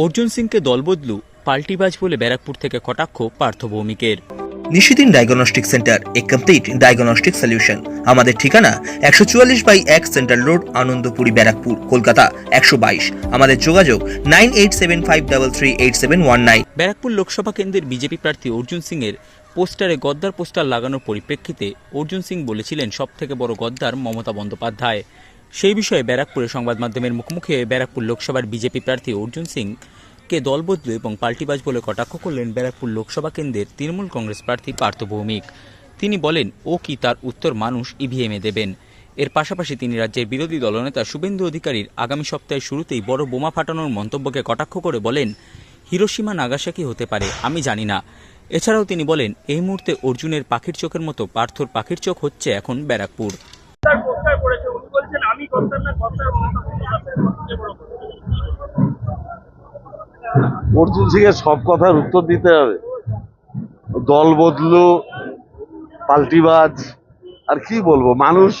অর্জুন সিংকে দলবদলু পাল্টিবাজ বলে ব্যারাকপুর থেকে কটাক্ষ পার্থ ভৌমিকের। নিশিদিন ডায়াগনস্টিক সেন্টার এ কমপ্লিট ডায়াগনস্টিক সলিউশন আমাদের ঠিকানা একশো চুয়াল্লিশ বাই এক সেন্ট্রাল রোড আনন্দপুরি ব্যারাকপুর কলকাতা একশো বাইশ। আমাদের যোগাযোগ nine eight seven five double three eight seven one nine. Barrackpore Lok Sabha কেন্দ্রের বিজেপি প্রার্থী অর্জুন সিংয়ের পোস্টারে গদ্দার পোস্টার লাগানোর পরিপ্রেক্ষিতে অর্জুন সিং বলেছিলেন সব থেকে বড় গদ্দার মমতা বন্দ্যোপাধ্যায়। সেই বিষয়ে ব্যারাকপুরে সংবাদ মাধ্যমের মুখোমুখি ব্যারাকপুর লোকসভার বিজেপি প্রার্থী অর্জুন সিং কে দলবদলু এবং পাল্টিবাজ বলে কটাক্ষ করলেন ব্যারাকপুর লোকসভা কেন্দ্রের তৃণমূল কংগ্রেস প্রার্থী পার্থ ভৌমিক। তিনি বলেন, ও কি তার উত্তর মানুষ ইভিএমে দেবেন? এর পাশাপাশি তিনি রাজ্যের বিরোধী দলনেতা শুভেন্দু অধিকারীর আগামী সপ্তাহের শুরুতেই বড় বোমা ফাটানোর মন্তব্যকে কটাক্ষ করে বলেন, হিরোসীমা নাগাসাকি হতে পারে, আমি জানি না। এছাড়াও তিনি বলেন, এই মুহূর্তে অর্জুনের পাখির চোখের মতো পার্থর পাখির চোখ হচ্ছে এখন ব্যারাকপুর তার পোস্টার করেছে উনি বলছেন আমি কর্তার না কর্তার মমতা বন্দ্যোপাধ্যায় সবচেয়ে বড় কথা অর্জুন সিং এর সব কথার উত্তর দিতে হবে। দল বদলু পাল্টিবাজ আর কি বলব? মানুষ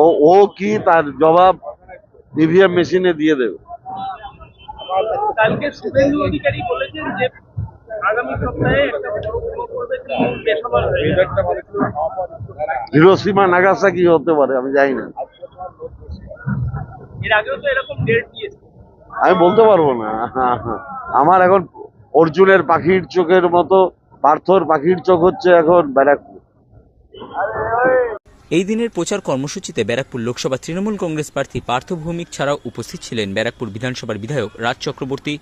ও ও কি তার জবাব ইভিএম মেশিনে দিয়ে দেবে? কালকে শুভেন্দু অধিকারী বলেছেন যে আগামী সপ্তাহে। হিরোসীমা নাগাসা কি হতে পারে আমি জানি না। এর আগেও তো এরকম ডেট দিয়েছে। আমি বলতে পারব না। আমার এখন অর্জুনের পাখির চোখের মতো, পার্থর পাখির চোখ হচ্ছে এখন ব্যারাকপুর এই দিনের প্রচার কর্মসূচিতে ব্যারাকপুর লোকসভা তৃণমূল কংগ্রেস প্রার্থী পার্থ ভৌমিক ছাড়াও উপস্থিত ছিলেন ব্যারাকপুর বিধানসভার বিধায়ক রাজ চক্রবর্তী,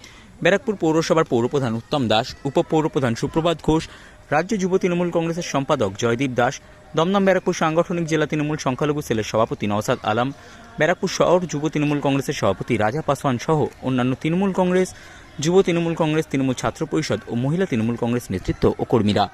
ব্যারাকপুর পৌরসভার পৌরপ্রধান উত্তম দাস, উপপৌরপ্রধান সুপ্রভাত ঘোষ, রাজ্য যুব তৃণমূল কংগ্রেসের সম্পাদক জয়দীপ দাস, দমদম ব্যারাকপুর সাংগঠনিক জেলা তৃণমূল সংখ্যালঘু সেলের সভাপতি নওসাদ আলম, ব্যারাকপুর শহর যুব তৃণমূল কংগ্রেসের সভাপতি রাজা পাসওয়ান সহ অন্যান্য তৃণমূল কংগ্রেস, যুব তৃণমূল কংগ্রেস তৃণমূল ছাত্র পরিষদ ও মহিলা তৃণমূল কংগ্রেস নেতৃত্ব ও কর্মীরা।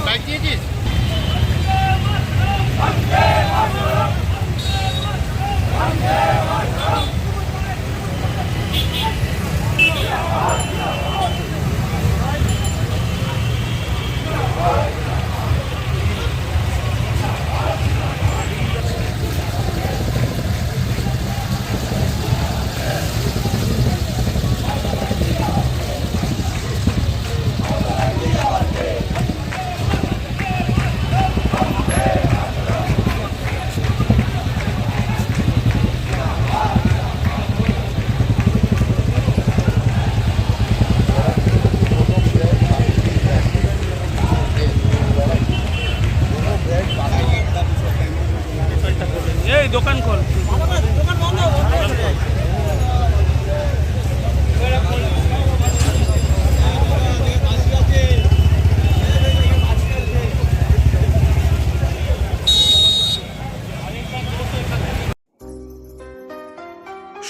白接近。